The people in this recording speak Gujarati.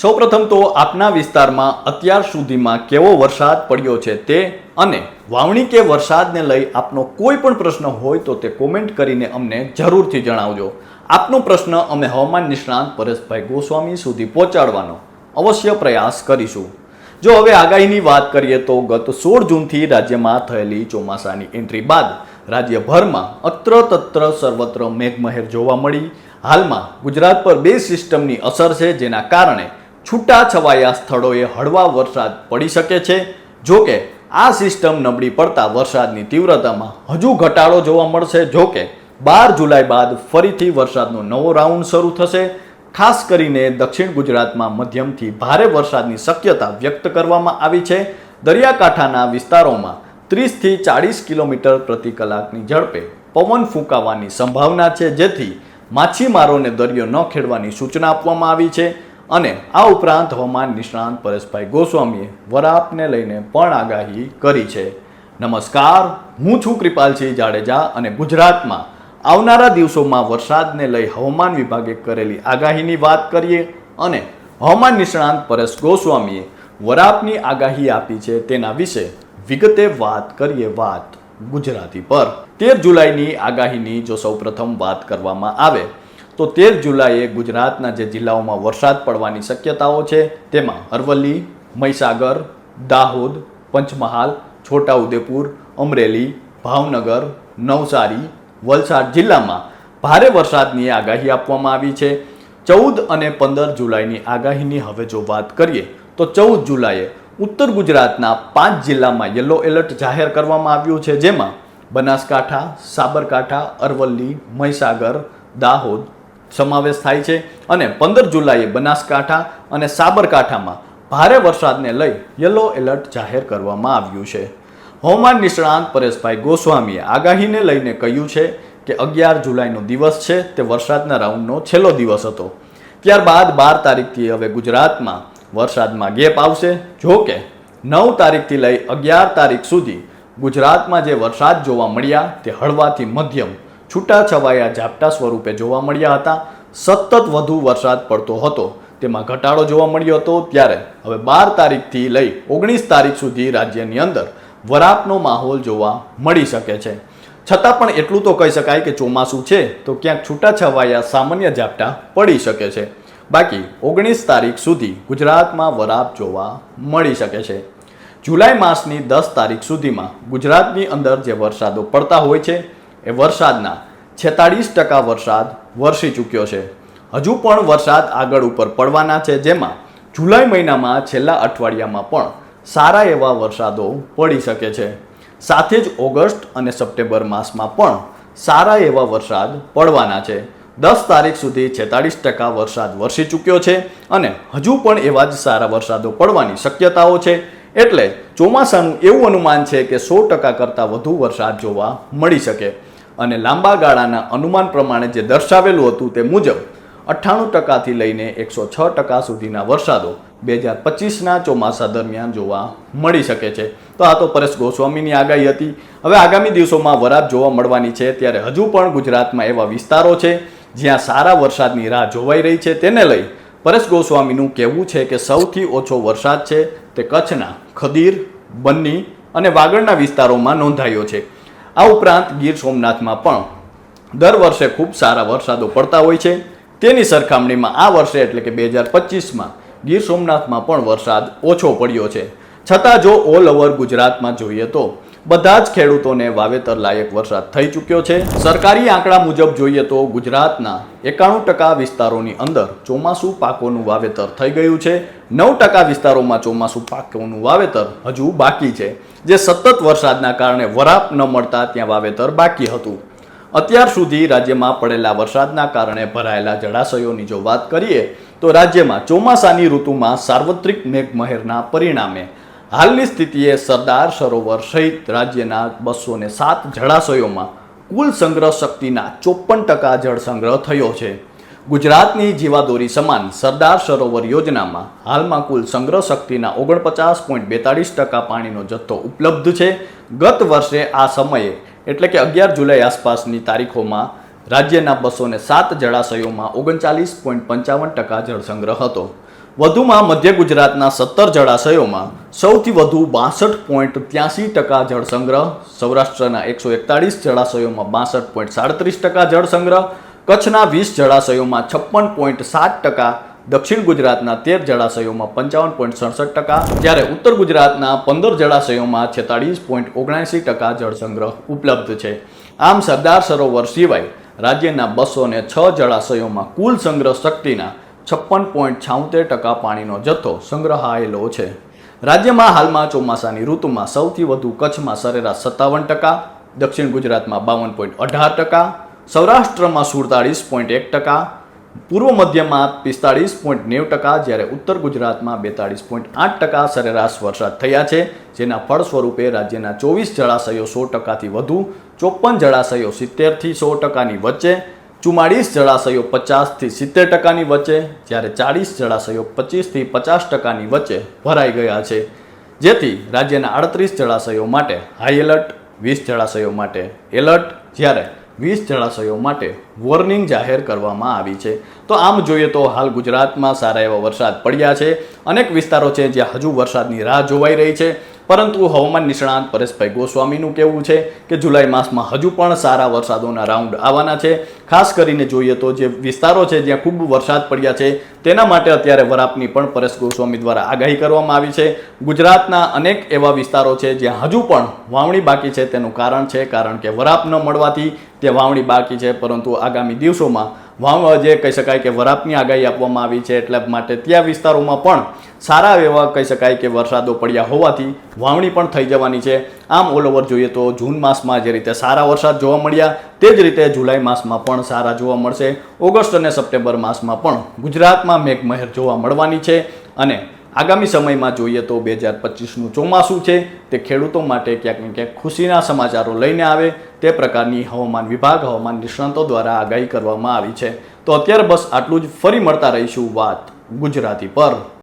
સૌપ્રથમ તો આપના વિસ્તારમાં અત્યાર સુધીમાં કેવો વરસાદ પડ્યો છે તે અને વાવણી કે વરસાદને લઈ આપનો કોઈ પણ પ્રશ્ન હોય તો તે કોમેન્ટ કરીને અમને જરૂરથી જણાવજો. આપનો પ્રશ્ન અમે હવામાન નિષ્ણાંત પરેશભાઈ ગોસ્વામી સુધી પહોંચાડવાનો અવશ્ય પ્રયાસ કરીશું. જો હવે આગાહીની વાત કરીએ તો ગત સોળ જૂનથી રાજ્યમાં થયેલી ચોમાસાની એન્ટ્રી બાદ રાજ્યભરમાં અત્ર તત્ર સર્વત્ર મેઘમહેર જોવા મળી. હાલમાં ગુજરાત પર બે સિસ્ટમની અસર છે જેના કારણે છૂટા છવાયા સ્થળોએ હળવા વરસાદ પડી શકે છે. જો કે આ સિસ્ટમ નબળી પડતા વરસાદની તીવ્રતામાં હજુ ઘટાડો જોવા મળશે. જો કે બાર જુલાઈ બાદ ફરીથી વરસાદનો નવો રાઉન્ડ શરૂ થશે. ખાસ કરીને દક્ષિણ ગુજરાતમાં મધ્યમથી ભારે વરસાદની શક્યતા વ્યક્ત કરવામાં આવી છે. દરિયાકાંઠાના વિસ્તારોમાં ત્રીસથી ચાળીસ કિલોમીટર પ્રતિ કલાકની ઝડપે પવન ફૂંકાવાની સંભાવના છે. જેથી માછીમારોને દરિયો ન ખેડવાની સૂચના આપવામાં આવી છે. અને આ ઉપરાંત હવામાન નિષ્ણાંત પરેશભાઈ ગોસ્વામીએ વરાપને લઈને પણ આગાહી કરી છે. નમસ્કાર, હું છું કૃપાલસિંહ જાડેજા અને ગુજરાતમાં આવનારા દિવસોમાં વરસાદને લઈ હવામાન વિભાગે કરેલી આગાહીની વાત કરીએ અને હવામાન નિષ્ણાંત પરેશ ગોસ્વામીએ વરાપની આગાહી આપી છે તેના વિશે વિગતે વાત કરીએ વાત ગુજરાતી પર. તેર જુલાઈની આગાહીની જો સૌપ્રથમ વાત કરવામાં આવે તો તેર જુલાઈએ ગુજરાતના જે જિલ્લાઓમાં વરસાદ પડવાની શક્યતાઓ છે, તેમાં અરવલ્લી, મહીસાગર, દાહોદ, પંચમહાલ, છોટાઉદેપુર, અમરેલી, ભાવનગર, નવસારી, વલસાડ જિલ્લામાં ભારે વરસાદની આગાહી આપવામાં આવી છે. ચૌદ અને પંદર જુલાઈની આગાહીની હવે જો વાત કરીએ, તો ચૌદ જુલાઈએ ઉત્તર ગુજરાતના પાંચ જિલ્લામાં યલો એલર્ટ જાહેર કરવામાં આવ્યું છે, જેમાં બનાસકાંઠા, સાબરકાંઠા, અરવલ્લી, મહીસાગર, દાહોદ સમાવેશ થાય છે અને પંદર જુલાઈએ બનાસકાંઠા અને સાબરકાંઠામાં ભારે વરસાદને લઈ યલો એલર્ટ જાહેર કરવામાં આવ્યું છે. હવામાન નિષ્ણાંત પરેશભાઈ ગોસ્વામીએ આગાહીને લઈને કહ્યું છે કે અગિયાર જુલાઈનો દિવસ છે, તે વરસાદના રાઉન્ડનો છેલ્લો દિવસ હતો. ત્યારબાદ બાર તારીખથી હવે ગુજરાતમાં વરસાદમાં ગેપ આવશે. જો કે, નવ તારીખથી લઈ અગિયાર તારીખ સુધી ગુજરાતમાં જે વરસાદ જોવા મળ્યા, તે હળવાથી મધ્યમ છૂટાછવાયા ઝાપટા સ્વરૂપે જોવા મળ્યા હતા. સતત વધુ વરસાદ પડતો હતો. તેમાં ઘટાડો જોવા મળ્યો હતો ત્યારે હવે બાર તારીખથી લઈ ઓગણીસ તારીખ સુધી રાજ્યની અંદર વરાપનો માહોલ જોવા મળી શકે છે. છતાં પણ એટલું તો કહી શકાય કે ચોમાસું છે તો ક્યાંક છૂટાછવાયા સામાન્ય ઝાપટા પડી શકે છે. બાકી ઓગણીસ તારીખ સુધી ગુજરાતમાં વરાપ જોવા મળી શકે છે. જુલાઈ માસની દસ તારીખ સુધીમાં ગુજરાતની અંદર જે વરસાદો પડતા હોય છે એ વરસાદના. છેતાળીસ ટકા વરસાદ વરસી ચૂક્યો છે. હજુ પણ વરસાદ આગળ ઉપર પડવાના છે, જેમાં જુલાઈ મહિનામાં છેલ્લા અઠવાડિયામાં પણ સારા એવા વરસાદો પડી શકે છે. સાથે જ ઓગસ્ટ અને સપ્ટેમ્બર માસમાં પણ સારા એવા વરસાદ પડવાના છે. દસ તારીખ સુધી છેતાળીસ ટકા વરસાદ વરસી ચૂક્યો છે અને હજુ પણ એવા જ સારા વરસાદો પડવાની શક્યતાઓ છે. એટલે ચોમાસાનું એવું અનુમાન છે કે સો ટકા કરતાં વધુ વરસાદ જોવા મળી શકે. અને લાંબા ગાળાના અનુમાન પ્રમાણે જે દર્શાવેલું હતું તે મુજબ, અઠ્ઠાણું ટકાથી લઈને એકસો છ ટકા સુધીના વરસાદો બે હજાર પચીસના ચોમાસા દરમિયાન જોવા મળી શકે છે. તો આ તો પરેશ ગોસ્વામીની આગાહી હતી. હવે આગામી દિવસોમાં વરાપ જોવા મળવાની છે. ત્યારે હજુ પણ ગુજરાતમાં એવા વિસ્તારો છે જ્યાં સારા વરસાદની રાહ જોવાઈ રહી છે. તેને લઈ પરેશ ગોસ્વામીનું કહેવું છે કે સૌથી ઓછો વરસાદ છે તે કચ્છના ખદીર, બન્ની અને વાગડના વિસ્તારોમાં નોંધાયો છે. આ ઉપરાંત ગીર સોમનાથમાં પણ દર વર્ષે ખૂબ સારા વરસાદો પડતા હોય છે. તેની સરખામણીમાં આ વર્ષે એટલે કે બે હજાર પચીસમાં ગીર સોમનાથમાં પણ વરસાદ ઓછો પડ્યો છે. છતાં જો ઓલ ઓવર ગુજરાતમાં જોઈએ તો બધા જ ખેડૂતોને વાવેતર લાયક વરસાદ થઈ ચૂક્યો છે. સરકારી આંકડા મુજબ જોઈએ તો ગુજરાતના એકાણું ટકા વિસ્તારોની અંદર ચોમાસું પાકોનું વાવેતર થઈ ગયું છે. નવ ટકા વિસ્તારોમાં ચોમાસું પાકોનું વાવેતર હજુ બાકી છે, જે સતત વરસાદના કારણે વરાપ ન મળતા ત્યાં વાવેતર બાકી હતું. અત્યાર સુધી રાજ્યમાં પડેલા વરસાદના કારણે ભરાયેલા જળાશયોની જો વાત કરીએ, તો રાજ્યમાં ચોમાસાની ઋતુમાં સાર્વત્રિક મેઘમહેરના પરિણામે હાલની સ્થિતિએ સરદાર સરોવર સહિત રાજ્યના બસો ને સાત જળાશયોમાં કુલ સંગ્રહ શક્તિના ચોપન ટકા જળ સંગ્રહ થયો છે. ગુજરાતની જીવાદોરી સમાન સરદાર સરોવર યોજનામાં હાલમાં કુલ સંગ્રહ શક્તિના ઓગણપચાસ પોઈન્ટ બેતાળીસ ટકા પાણીનો જથ્થો ઉપલબ્ધ છે. ગત વર્ષે આ સમયે, એટલે કે અગિયાર જુલાઈ આસપાસની તારીખોમાં, રાજ્યના બસો સાત જળાશયોમાં ઓગણચાલીસ પોઈન્ટ પંચાવન ટકા જળ સંગ્રહ હતો. વધુમાં મધ્ય ગુજરાતના સત્તર જળાશયોમાં સૌથી વધુ બાસઠ પોઈન્ટ ત્યાસી ટકા જળ સંગ્રહ સૌરાષ્ટ્રના એકસો એકતાળીસ જળાશયોમાં બાસઠ પોઈન્ટ સાડત્રીસ ટકા જળ સંગ્રહ કચ્છના વીસ જળાશયોમાં છપ્પન પોઈન્ટ સાત ટકા, દક્ષિણ ગુજરાતના તેર જળાશયોમાં પંચાવન પોઈન્ટ સડસઠ ટકા, જ્યારે ઉત્તર ગુજરાતના પંદર જળાશયોમાં છેતાળીસ પોઈન્ટ ઓગણસી ટકા જળ સંગ્રહ ઉપલબ્ધ છે. આમ સરદાર સરોવર સિવાય રાજ્યના બસો ને છ જળાશયોમાં કુલ સંગ્રહ શક્તિના છપ્પન પોઈન્ટ છાઉતેર ટકા પાણીનો જથ્થો સંગ્રહાયેલો છે. રાજ્યમાં હાલમાં ચોમાસાની ઋતુમાં સૌથી વધુ કચ્છમાં સરેરાશ સત્તાવન ટકા, દક્ષિણ ગુજરાતમાં બાવન પોઈન્ટ અઢાર ટકા, સૌરાષ્ટ્રમાં સુડતાળીસ પોઈન્ટ એક ટકા, પૂર્વ મધ્યમાં પિસ્તાળીસ પોઈન્ટ નેવું ટકા, જ્યારે ઉત્તર ગુજરાતમાં બેતાળીસ પોઈન્ટ આઠ ટકા સરેરાશ વરસાદ થયા છે, જેના ફળ સ્વરૂપે રાજ્યના ચોવીસ જળાશયો સો ટકાથી વધુ, ચોપન જળાશયો સિત્તેરથી સો ટકાની વચ્ચે ચુમ્માળીસ જળાશયો પચાસથી સિત્તેર ટકાની વચ્ચે, જ્યારે ચાળીસ જળાશયો પચીસથી પચાસ ટકાની વચ્ચે ભરાઈ ગયા છે. જેથી રાજ્યના આડત્રીસ જળાશયો માટે હાઈ એલર્ટ વીસ જળાશયો માટે એલર્ટ જ્યારે વીસ જળાશયો માટે વોર્નિંગ જાહેર કરવામાં આવી છે. તો આમ જોઈએ તો હાલ ગુજરાતમાં સારા એવા વરસાદ પડ્યા છે. અનેક વિસ્તારો છે જ્યાં હજુ વરસાદની રાહ જોવાઈ રહી છે. પરંતુ હવામાન નિષ્ણાંત પરેશભાઈ ગોસ્વામીનું કહેવું છે કે જુલાઈ માસમાં હજુ પણ સારા વરસાદોના રાઉન્ડ આવવાના છે. ખાસ કરીને જોઈએ તો જે વિસ્તારો છે જ્યાં ખૂબ વરસાદ પડ્યા છે, તેના માટે અત્યારે વરાપની પણ પરેશ ગોસ્વામી દ્વારા આગાહી કરવામાં આવી છે. ગુજરાતના અનેક એવા વિસ્તારો છે જ્યાં હજુ પણ વાવણી બાકી છે, તેનું કારણ છે કારણ કે વરાપ ન મળવાથી તે વાવણી બાકી છે, પરંતુ આગામી દિવસોમાં વાવ જે કહી શકાય કે વરાપની આગાહી આપવામાં આવી છે, એટલા માટે ત્યાં વિસ્તારોમાં પણ સારા એવા કહી શકાય કે વરસાદો પડ્યા હોવાથી વાવણી પણ થઈ જવાની છે. આમ ઓલ ઓવર જોઈએ તો જૂન માસમાં જે રીતે સારા વરસાદ જોવા મળ્યા, તે જ રીતે જુલાઈ માસમાં પણ સારા જોવા મળશે. ઓગસ્ટ અને સપ્ટેમ્બર માસમાં પણ ગુજરાતમાં મેઘમહેર જોવા મળવાની છે અને આગામી સમયમાં જોઈએ તો બે હજાર પચીસનું ચોમાસું છે. તે ખેડૂતો માટે ક્યાંક ને ક્યાંક ખુશીના સમાચારો લઈને આવે. તે પ્રકારની હવામાન વિભાગ, હવામાન નિષ્ણાંતો દ્વારા આગાહી કરવામાં આવી છે. તો અત્યારે બસ આટલું જ. ફરી મળતા રહીશું વાત ગુજરાતી પર.